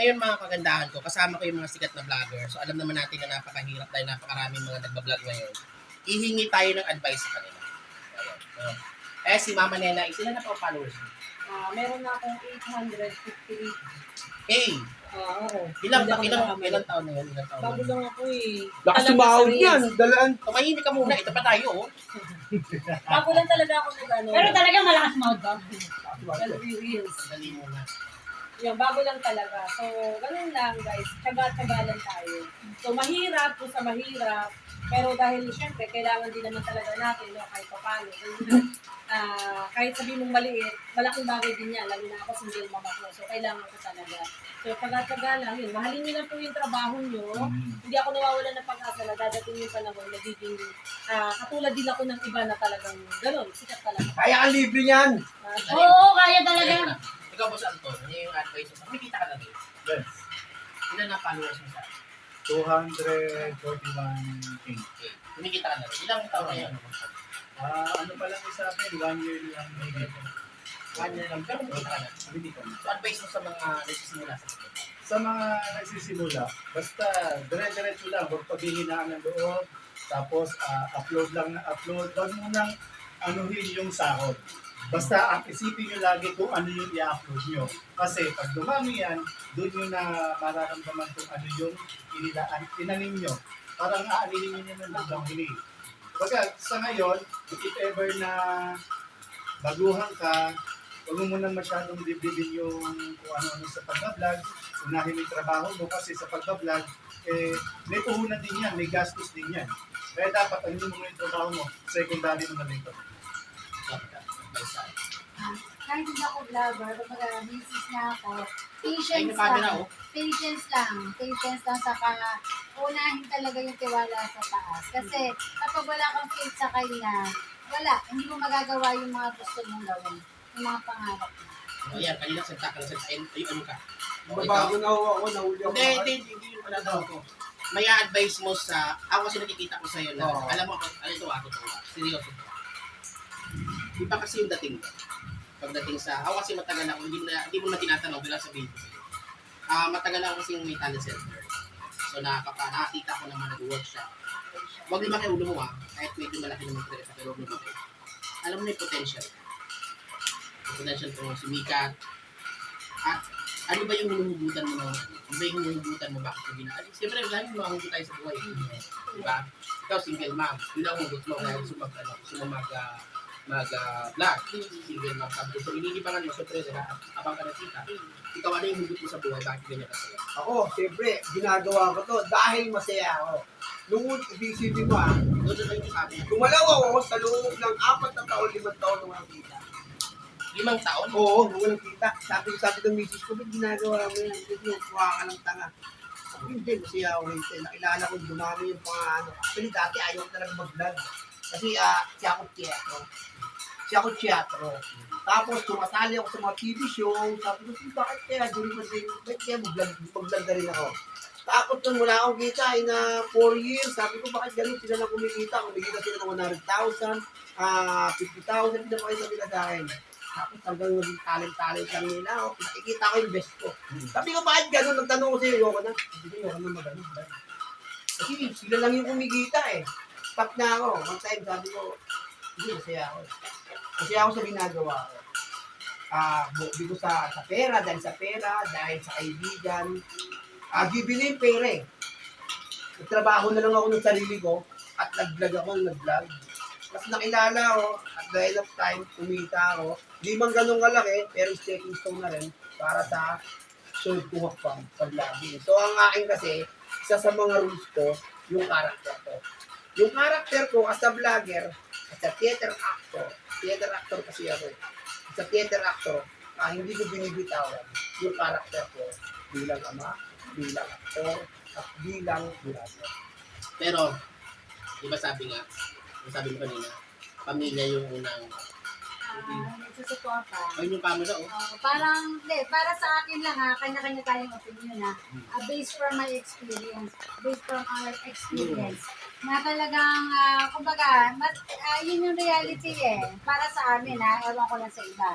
Ngayon mga kagandahan ko, kasama ko yung mga sikat na vlogger. So alam naman natin na napakahirap dahil napakaraming mga nagbablog ngayon. Ihingi tayo ng advice sa kanila. Ayan. So, eh si Mama Nena, sila na po ang followers mo? Ah, meron na akong 858. Hey, Ah, oo. ilang, ilang, nakakamali. ilang taon na yun? Ilang taon Bago lang ako eh. Lakas Talaga sumahod sa yan. reels. Dalaan. Tumahimik ka muna, ito pa tayo oh. Bago lang talaga ako nag ano. Pero talaga malakas mouth ba? Nag-reels. Sandali muna. Yung bago lang talaga. So, ganun lang guys. Tsaga-tsaga lang tayo. So, mahirap kung sa mahirap. Pero dahil syempre, kailangan din naman talaga natin, no, kahit pa paano. Ah, kahit sabi mong maliit, malaking bagay din yan. Lalo na ako single mama ko. So, kailangan ko talaga. So, tsaga-tsaga lang yun. Mahalin niyo lang po yung trabaho niyo. Hindi ako nawawalan ng pag-asa na dadating yung panahon na nagiging ah, katulad din ako ng iba na talagang ganun. Sikat talaga. Kaya ang libre yan. Ah, Oo, kaya talaga. Ikaw, Boss Anton, ano yung advice mo? Kumikita ka na rin. Yes. Ilan na followers mo sa 241K. Okay. Kumikita ka na rin. Ilang taon na yun? Ah, ano pa lang sa akin, one year lang maybe. One year lang. Pero kumikita ka na. Hindi ko. So advice mo sa mga nagsisimula sa akin. Sa mga nagsisimula, basta dire-diretso lang, huwag paghihinaan ng loob, tapos ah, upload lang na upload, huwag mo nang anuhin yung sahod. Basta ang isipin nyo lagi kung ano yung i-upload nyo. Kasi pag dumami yan, doon nyo na mararamdaman kung ano yung inilaan, tinanim nyo. Parang aaninin nyo ng biglang huli. Pagka sa ngayon, if ever na baguhan ka, huwag mo muna masyadong dibdibin yung kung ano-ano sa pag-vlog. Unahin yung trabaho mo kasi sa pag-vlog, eh, may puhunan din yan, may gastos din yan. Kaya dapat ano mo yung trabaho mo, secondary mo na lang kahit hindi ako vlogger, kumbaga business na ako, Ay, patience lang. oh. Patience lang. Patience lang saka unahin talaga yung tiwala sa taas. Kasi kapag wala kang faith sa kanya, wala. Hindi mo magagawa yung mga gusto mong gawin. Yung mga pangarap mo. Ayan, kanina salita ka na salita. Ay, ay, ano ka? O, Babago ikaw? na ako, nahuli ako. Hindi, hindi, hindi, hindi yung pala daw ako. May advice mo sa, ako kasi nakikita ko sa'yo na, alam mo, ano ito totoo ah, seryoso to. Iba kasi yung dating. Pagdating sa, ako kasi matagal ako, hindi na, hindi mo na tinatanong, bila sabihin ko sa'yo. Ah, matagal ako kasi yung may talent center. So nakaka, nakakita ko naman nag-workshop. Huwag lumaki ulo mo ah, kahit medyo malaki naman talaga sa pero lumaki. Alam mo na yung potential. Yung potential ko sumikat. At ano ba yung hinuhugutan mo ng, ano ba yung hinuhugutan mo bakit mo ginagawa? Siyempre, lalo mo mahugot tayo sa buhay. Di ba? Ikaw, single mom. Yun ang hugot mo. Kaya gusto mag, ano, gusto mo mag, mag, vlog. Single mom. Sabi ko, so, inilibangan mo, syempre, di ba? Abang ka na tita. Ikaw, ano yung hugot mo sa buhay? Bakit ganyan ka sa'yo? Ako, siyempre, ginagawa ko to dahil masaya ako. Nung isipin mo ah, Doon na yung sabi. gumalaw ako sa loob ng apat na taon, limang taon nung walang kita. Limang taon? Oo, nung walang kita. Sabi, sabi ng misis ko, ba't ginagawa mo yan? Yung kuha ka ng tanga? Sabi, hindi, masaya ako rin. Nakilala ko, dumami yung mga ano. Actually, dati ayaw ko talaga mag-vlog. Kasi ah, siya ako teatro. Siya ako teatro. Tapos, tumatali ako sa mga TV show. Sabi ko, "Eh, bakit kaya? Dili pa din. Bakit kaya mag-vlog, mag-vlog na rin ako? Tapos nung wala akong kita in na 4 years, sabi ko bakit ganun sila na kumikita? Kumikita sila ng 100,000, ah 50,000, pinapakita nila sa akin. Tapos hanggang naging talent-talent lang nila, oh, nakikita ko yung best ko. Sabi ko, bakit ganun? Nagtanong ko sa'yo, ayoko na. Sabi ko, ayoko na magano. Kasi sila lang yung kumikita eh. Stop na ako. One time sabi ko, hindi, masaya ako. Masaya ako sa ginagawa ko. Ah, bukbi sa, sa pera, dahil sa pera, dahil sa kaibigan. Ah, bibili yung pera eh. Nagtrabaho na lang ako ng sarili ko at nag-vlog ako, nag-vlog. Mas nakilala ako at the of time, kumita ako. Di man ganun kalaki, pero stepping stone na rin para sa sunod ko hakbang pag-vlogging. So ang akin kasi, isa sa mga rules ko, yung character ko. Yung character ko as a vlogger, as a theater actor, theater actor kasi ako eh. As a theater actor, ah, hindi ko binibitawan yung character ko bilang ama, bilang actor, at bilang vlogger. Pero, di ba sabi nga, yung sabi mo kanina, pamilya yung unang, Ah, nagsusuporta. ayun yung camera oh. Oh, parang, hindi, para sa akin lang ha, kanya-kanya tayong opinion ha. Ah, based from my experience, based from our experience, na talagang, ah, kumbaga, mas, ah, yun yung reality eh. Para sa amin ha, ewan ko lang sa iba.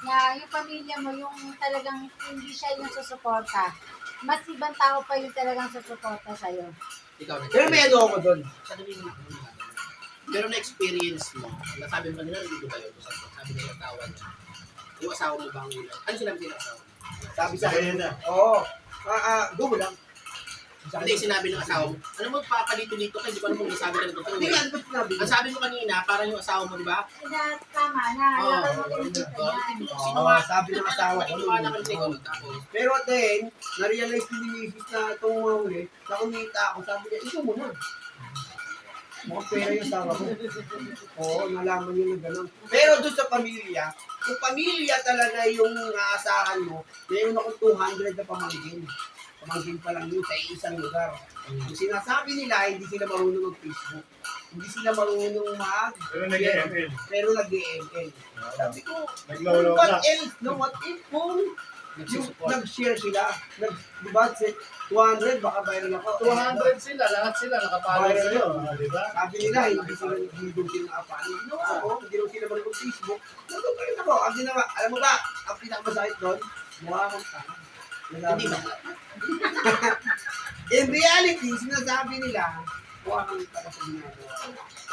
Na yung pamilya mo, yung talagang hindi siya yung susuporta. mas ibang tao pa yung talagang susuporta sa'yo. Ikaw na. Pero may ano ako doon. Pero na-experience mo, nasabi mo nila, hindi ba yun? Sabi nila yung tawa niya. Yung asawa mo ba ang ulan? Ano sinabi nila asawa? Sabi sa akin, na. oo, ah, ah, go mo lang. Hindi, sinabi ng asawa mo, ano mo, papalito-lito ka, di ba naman sabi ka na totoo? Hindi, ano ba sinabi Ang sabi mo kanina, parang yung asawa mo, di ba? Na, tama na, Oo, alam mo oo, yung sabi ng asawa ko. Ka. Tapos, Pero then, na-realize ko ni Mrs. na itong mga huli, na kumita ako, sabi niya, ikaw muna. Mukhang pera yung asawa ko. Oo, nalaman niya na gano'n. Pero doon sa pamilya, kung pamilya talaga yung aasahan mo, mayroon akong 200 na pamangkin. Pamangkin pa lang yun sa isang lugar. Yung sinasabi nila, hindi sila marunong mag-Facebook. Hindi sila marunong mag Pero nag-ML. pero nag-ML. Sabi ko, Naglolo what ka. else? No, what if kung yung nagsusupport. nag-share sila, nag, di ba, si- 200, baka viral ako. 200 sila, lahat sila nakapalo Viral sa'yo. yun. ah, Di ba? Sabi nila, hindi sila hindi doon sila nakapano. No, ako, hindi doon sila marunong Facebook. Nandun pa rin ako. Ang ginawa, alam mo ba, ang pinakamasakit doon, mukha akong tanga. Hindi ba? In reality, sinasabi nila, mukha kang tanga sa ginagawa.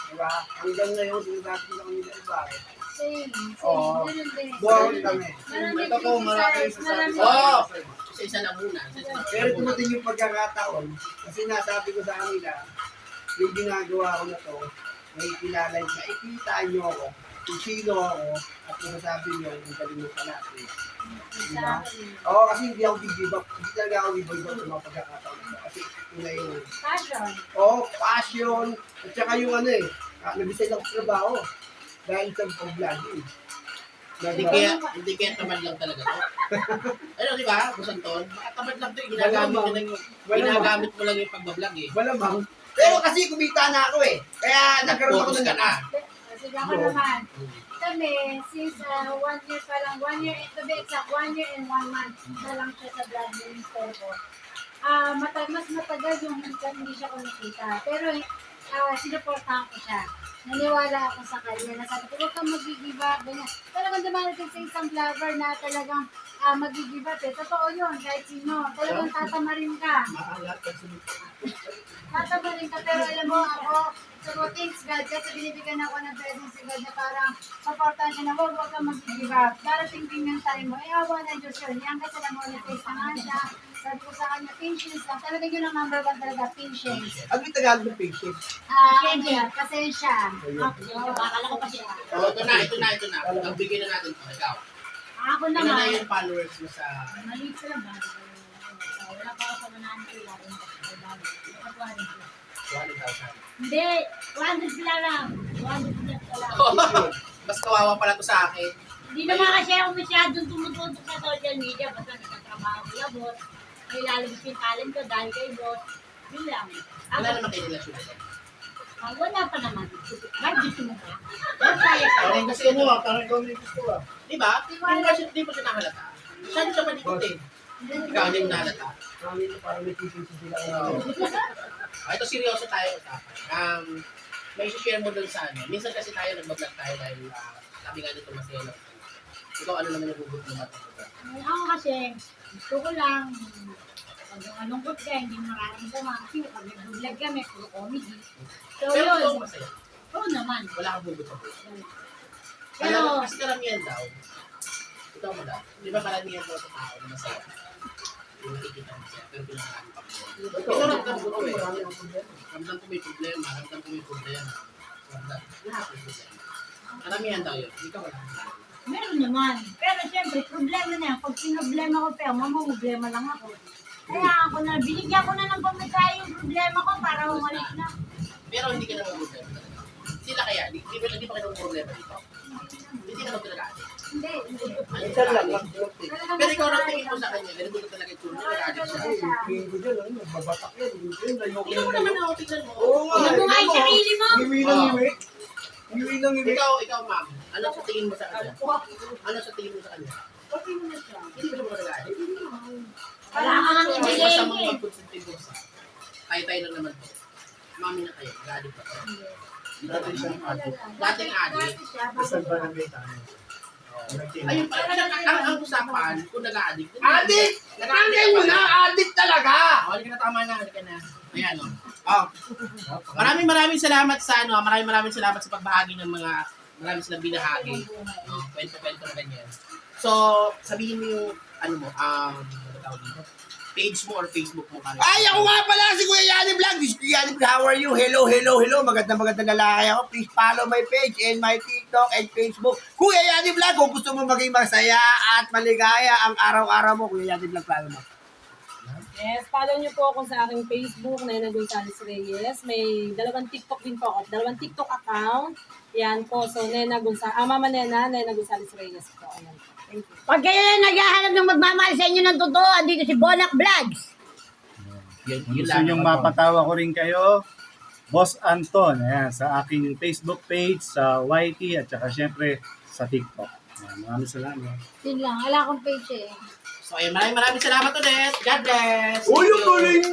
Diba? Hanggang ngayon, sinasabi nila kanila, eh, bakit? Same, Oo. eh. Marami Ito marami criticize, sasabi sa Oo. Sa isa na muna. Sa Pero muna. dumating yung pagkakataon, kasi nasabi ko sa kanila, yung ginagawa ko na to, may kilala yung nakikita nyo ako, kung sino ako, at masasabi nyo, kung mo pala. Diba? Oo, kasi hindi ako give up. Hindi talaga ako give up sa mga pagkakataon ko. Kasi ito na yung, Passion. oo, passion, at saka yung ano eh, ah, nag-decide ako sa trabaho. Dahil sa pag-vlogging. Hindi kaya, hindi kaya tamad lang talaga to. ano, di ba? Busanton, baka tamad lang to. eh. Ginagamit mo lang ginagamit mo lang yung pagbablog eh. Malamang. Pero kasi kumita na ako eh. Kaya nagkaroon ako ng ka na. Kasi ako naman, kami, since uh, one year pa lang, one year, to be exact, one year and one month na lang siya sa blood minister ko. Ah, mata- mas matagal yung hindi, siya kumikita. Pero ah sinuportahan ko siya. Naniwala ako sa kanya na sabi ko, huwag kang mag-give up. Ganyan. Talagang dumarating sa isang vlogger na talagang ah, mag-give up eh. Totoo yun, kahit sino. Talagang tatamarin ka. Maalat ka sunod. Tatabarin ka, pero alam mo, ako, so thanks God, kasi binibigyan ako ng presence si God na parang supportan siya na huwag huwag kang mag-give up. Darating din yung time mo, eh, awa na Diyos yun. Yan kasi lang mo, face na nga siya. Sabi ko sa kanya, patience lang. Talagang yun ang number one talaga, patience. Ano yung Tagalog ng patience? Ah, ano yan, pasensya. Akala ko pa siya. Oh, ito na, ito na, ito na. Nagbigay na natin to. Ikaw. Ako Ano na naman. yung followers mo sa... Maliit lang ba? Wala pa ako sa manahan ko lang. 100,000. Hindi, 100 sila lang. 100 sila lang. Mas kawawa pala to sa akin. Hindi naman kasi ako masyadong tumututok sa social media. Basta nagtatrabaho ko lang, boss. May lalabas yung talent ko dahil kay boss. Yun lang. Ako, Wala naman kayo relasyon. ah, wala pa naman. Bakit gusto mo ba? Masaya ka. Parang gusto mo ah, parang ikaw may gusto ah. Di ba? Di ba siya, di ba siya nahalata? Saan siya malikot eh? Ikaw hindi mo nahalata. Kami ito parang may patience sila. Ah, ito seryoso tayo usapan. Um, may share mo dun sa ano. Minsan kasi tayo nagbablog tayo dahil ah, sabi nga dito masaya lang. Ikaw ano naman yung hugot mo natin? Ako kasi, gusto ko lang, pag malungkot ka, hindi mo nararamdaman. Kasi pag nag-vlog kami, puro comedy. So Pero yun, ikaw masaya. oo naman. Wala kang hugot sa buhay. Pero, Alam, kasi karamihan daw, ikaw mo daw, di ba karamihan daw sa tao na masaya? Yung nakikita mo siya, pero pinakalaan pa mo. Ito ramdam ko to eh. Ramdam ko may problema, ramdam ko may problema. Ramdam, lahat may problema. Karamihan yun, ikaw wala. meron naman. Pero siyempre, problema na yan. Pag pinoblema ko, pero mamumblema lang ako. Kaya ako na, binigyan ko na ng pamigay yung problema ko para umalis na. Pero hindi ka naman problema talaga. Sila kaya, di, di, ba- di ba kayo problema dito? Hindi naman talaga. Hindi, hindi. Talagang Pero ikaw lang tingin mo sa kanya, ganito ka ano, Ikaw yan. naman ako, tignan mo. Oo nga. Ano nga yung sarili mo? Iwi ng Oo. iwi. Ikaw, ikaw ma'am, ano sa tingin mo sa kanya? Ano sa tingin mo sa kanya? Okay mo na siya. Hindi ba siya mag-addict? Wala ka nga May nabigay masamang eh. magkonsentrate sa. Tayo-tayo lang naman to. Mami na kayo, nag-addict pa kayo. Dati siyang addict. Dating siya, Isang bago- barangay tayo. Ayun pa, ang, ang, ang usapan, kung nag-addict. Addict! Nangay mo na, addict halika na, tama na, halika na. Ayan, o. Oh. Maraming maraming salamat sa ano, maraming maraming salamat sa pagbahagi ng mga maraming silang binahagi. Oh, kwento-kwento na ganyan. So, sabihin mo yung, ano mo, um, ano tawag dito? Page mo or Facebook mo. Kaya. Ay, ako nga pala si Kuya Yani Vlog. This is Kuya Yani Vlog. How are you? Hello, hello, hello. Maganda maganda lalaki ako. Please follow my page and my TikTok and Facebook. Kuya Yani Vlog. Kung gusto mo maging masaya at maligaya ang araw-araw mo, Kuya Yani Vlog, follow mo. Yes, follow niyo po ako sa aking Facebook, Nena Gonzales Reyes. May dalawang TikTok din po ako. Dalawang TikTok account. Yan po. So, Nena Gonzales. Ah, Mama Nena, Nena Gonzales Reyes po. Ayan. You. Pag kayo na naghahanap ng magmamahal sa inyo ng totoo, andito si Bonak Vlogs. Yun, Kung yun gusto lang. niyong mapatawa ko rin kayo, Boss Anton, ayan, sa aking Facebook page, sa YT, at saka syempre sa TikTok. Ayan, maraming salamat. Yun lang. Wala akong page eh. So, ayun, maraming maraming salamat ulit. God bless. Uy, Thank ang you. galing